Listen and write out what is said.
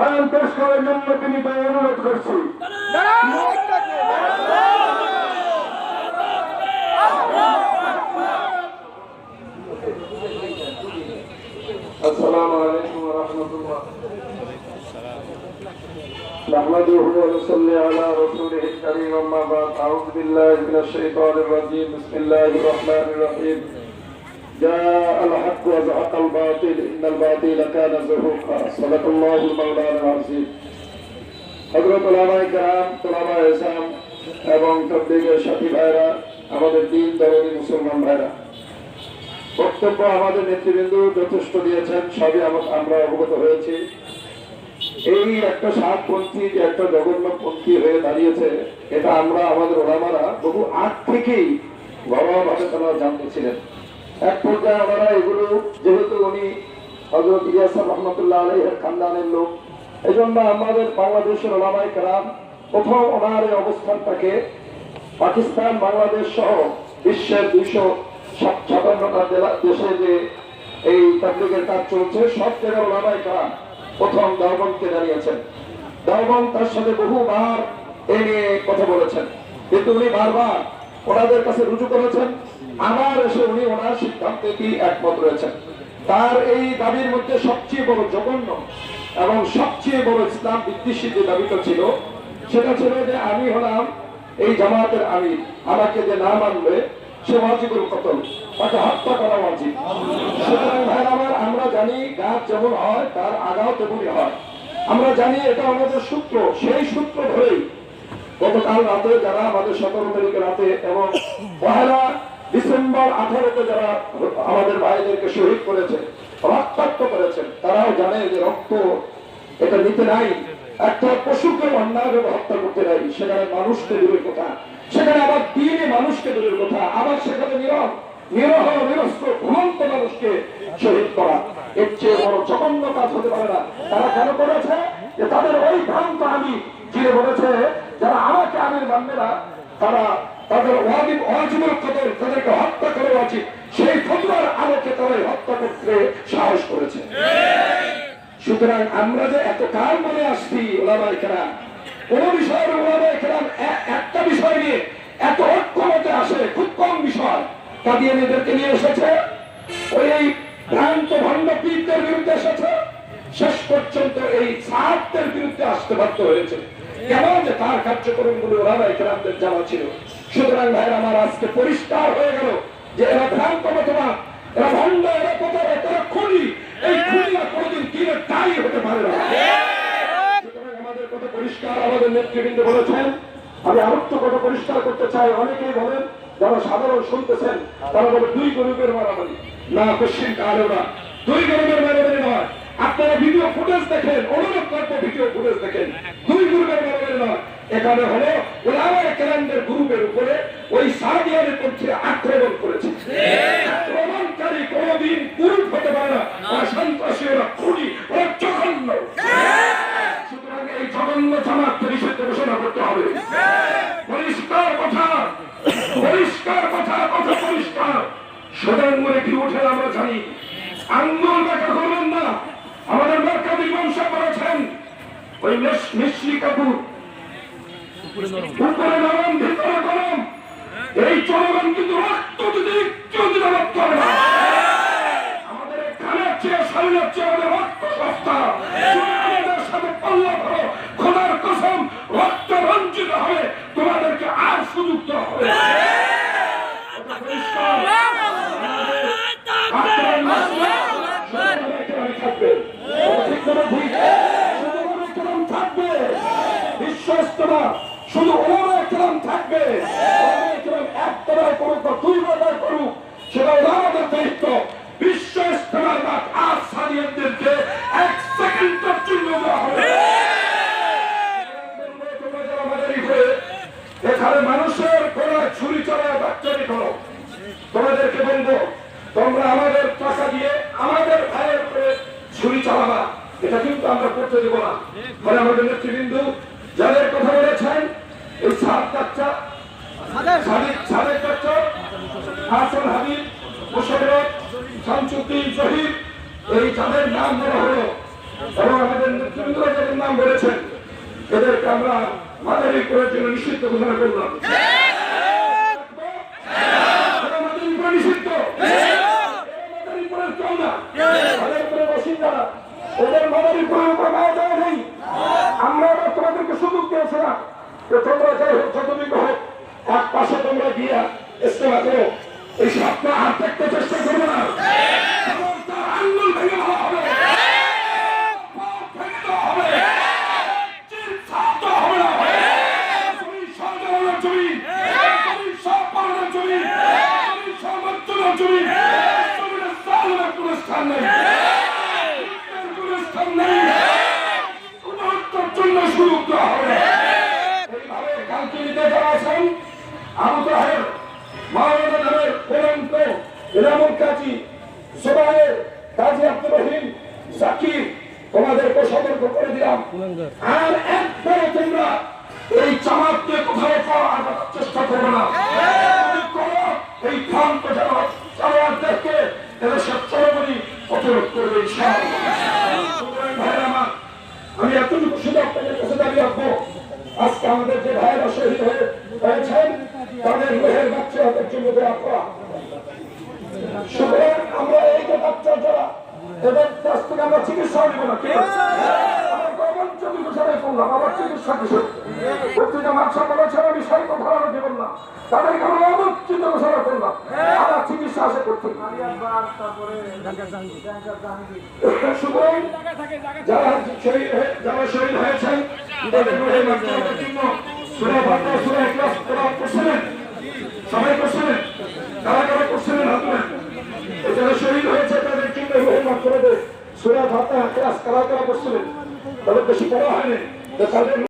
বয়ান পেশ করার জন্য তিনি অনুরোধ করছি السلام عليكم ورحمة الله نحمده ونصلي على رسوله الكريم أما بعد أعوذ بالله من الشيطان الرجيم بسم الله الرحمن الرحيم جاء الحق وزهق الباطل إن الباطل كان زهوقا صدق الله المولانا العظيم হজরত ওলামাই কেরাম তোলামা ইসলাম এবং তবলিগের সাথী ভাইরা আমাদের দিন দরদি মুসলমান ভাইরা বক্তব্য আমাদের নেতৃবৃন্দ যথেষ্ট দিয়েছেন সবই আমা- আমরা অবগত হয়েছি এই একটা সাতপন্থী যে একটা জগন্নাথপন্থী হয়ে দাঁড়িয়েছে এটা আমরা আমাদের ওলামারা বহু আগ থেকেই ঘরোয়াভাবে তারা জানতেছিলেন এক পর্যায়ে ওনারা এগুলো যেহেতু উনি হজরত ইয়াসার রহমতুল্লাহ আলহের খানদানের লোক। এই জন্য আমাদের বাংলাদেশের ওলামাই কালাম প্রথম ওনার এই অবস্থানটাকে পাকিস্তান, বাংলাদেশ সহ বিশ্বের দুইশো সাতান্নটা জেলা দেশে যে এই তাবলিগের কাজ চলছে, সব জায়গায় ওলামাই কালাম প্রথম দাওবনকে জানিয়েছেন। দাওবন তার সাথে বহুবার এ নিয়ে কথা বলেছেন। কিন্তু উনি বারবার ওনাদের কাছে রুজু করেছেন। আবার এসে উনি ওনার সিদ্ধান্তে কি একমত রয়েছেন। তার এই দাবির মধ্যে সবচেয়ে বড় জঘন্য এবং সবচেয়ে বড় ইসলাম বিদ্বেষী যে দাবিটা ছিল, সেটা ছিল যে আমি হলাম এই জামাতের আমির। আমাকে যে না মানবে, সে ওয়াজিবুল কতল, তাকে হত্যা করা উচিত সুতরাং ভাই আমার, আমরা জানি গাছ যেমন হয়, তার আগাও তেমনই হয়। আমরা জানি এটা আমাদের সূত্র, সেই সূত্র ধরেই গতকাল রাতে যারা আমাদের সতেরো তারিখে রাতে এবং পহেলা ডিসেম্বর আঠারোতে যারা আমাদের ভাইদেরকে শহীদ করেছে, রক্তাক্ত করেছেন, তারাও জানে যে রক্ত এটা নিতে নাই। একটা পশুকে অন্যায়ভাবে হত্যা করতে নাই, সেখানে মানুষকে দূরের কথা। সেখানে আবার দিনে মানুষকে দূরের কথা। আবার সেখানে নিরহ নিরহ নিরস্ত্র ঘুমন্ত মানুষকে শহীদ করা। এর চেয়ে বড় কাজ হতে পারে না। তারা কেন করেছে? যে তাদের ওই ভ্রান্ত আমি যিনি বলেছে, যারা আমাকে আমির মানবে না, তারা তাদের ওয়াজিব ওয়াজিবুল কদর তাদেরকে হত্যা করা উচিত সেই ফতোয়ার আলোকে তারা এই হত্যা করতে সাহস করেছে। সুতরাং আমরা যে এত কাল মনে আসছি ওলামাই কেরাম, কোন বিষয়ের ওলামাই কেরাম এ- একটা বিষয় নিয়ে এত ঐক্যমতে আসে, খুব কম বিষয়। কাদিয়ানিদেরকে নিয়ে এসেছে, ওই এই ভ্রান্ত ভণ্ড পীরদের বিরুদ্ধে এসেছে, শেষ পর্যন্ত এই সাহায্যের বিরুদ্ধে আসতে বাধ্য হয়েছে। কেন যে তার কার্যক্রমগুলো ওলামাই কেরামদের জানা ছিল? সুতরাং ভাইয়ের আমার আজকে পরিষ্কার হয়ে গেল যে ভ্রান্ত মতবাদ খুনি, এই কিনে তাই হতে পারে না। করতে চাই, অনেকেই সাধারণ দুই না না। দুই আপনারা ভিডিও ফুটেজ দেখেন, অনুরোধ করব ভিডিও ফুটেজ দেখেন। দুই গ্রুপের মারামারি নয়। এখানে হলো ওলামার ক্যালেন্ডার গ্রুপের উপরে ওই সাদিয়ানের পক্ষে আক্রমণ করেছে। আক্রমণকারী কোনদিন পুরুষ হতে পারে না সন্ত্রাসী ওরা খুনি ওরা জঘন্য সুতরাং এই জঘন্য নিষিদ্ধ ঘোষণা করতে হবে। পরিষ্কার কথা পরিষ্কার কথা কথা পরিষ্কার। সোনার মনে কি উঠে আমরা জানি আঙ্গুল দেখা করবেন না। আমাদের মার্কাবি বংশ করেছেন ওই মিশ- মিশ্রি কাপুর উপরে নরম ভিতরে গরম এই জনগণ কিন্তু রক্ত যদি কেউ দিতে রক্ত হবে না। আমাদের এই চেয়ে শরীরের চেয়ে আমাদের রক্ত সস্তা। আমাদের সাথে পাল্লা ধরো। খোদার কসম রক্ত রঞ্জিত হবে তোমাদেরকে আর সুযোগ দেওয়া হবে থাকবে। এটা একেবারে থাকবে। একতলায় করুক করুক সেটা আমাদের দায়িত্ব। বিশ্ব ইস্তেমার হয়ে এখানে মানুষের গলায় ছুরি চালায় বাচ্চারি করো তোমাদেরকে বলব, তোমরা আমাদের টাকা দিয়ে আমাদের ভাইয়ের ছুরি চালাবা এটা কিন্তু আমরা করতে দেবো না। ফলে আমাদের নেতৃবৃন্দ যাদের কথা বলেছেন এই সাত বাচ্চা সাদিক সাদেক বাচ্চা হাসান হাবিব মুশারফ শামসুদ্দিন শহীদ এই যাদের নাম বলা হলো এবং আমাদের নেতৃবৃন্দ যাদের নাম বলেছেন, এদেরকে আমরা মাদারি করার জন্য নিষিদ্ধ ঘোষণা করলাম। দেওয়া তোমরা যাই হোক, যতদিন হোক, এক পাশে তোমরা গিয়া ইস্তেমা করো। এই স্বপ্ন আর দেখতে চেষ্টা করব না। কাজী আব্দুর রহিম জাকির তোমাদেরকে সতর্ক করে দিলাম। আর একবারও তোমরা এই জামাতকে কোথাও পাওয়ার চেষ্টা করবে না। যদি এই ভ্রান্ত এদেশের চরমণি করবে আমি এতটুকু শুধু আপনাদের কাছে দাঁড়িয়ে রাখব আজকে আমাদের যে ভাইয়েরা শহীদ হয়ে হয়েছেন তাদের রোহের বাচ্চা হাতের জন্য দেওয়া করা। বাচ্চা যারা এদের কাছ থেকে আমরা চিকিৎসা নিব না ঠিক আছে? আমরা গভর্নমেন্ট চিকিৎসাটাই করলাম আমার চিকিৎসা কিছু পত্রিকা মাত্রা বলেছেন আমি সেই কথা আরও দেবেন না তাদেরকে আমরা অবস্থিত ঘোষণা করলাম আমার চিকিৎসা আসে করতে যারা শহীদ যারা শহীদ হয়েছেন তাদের রোহের বাচ্চা হাতের জন্য সুরা ফাতা সুরা ইখলাস কোরআন করছিলেন সবাই করছিলেন কারা কারা করছিলেন হাত তুলেন। যারা শহীদ হয়েছে তাদের জন্য রোহের মাত্রা সুরা ফাতা ইখলাস কারা কারা করছিলেন তাদের বেশি পড়া হয়নি তো তাদের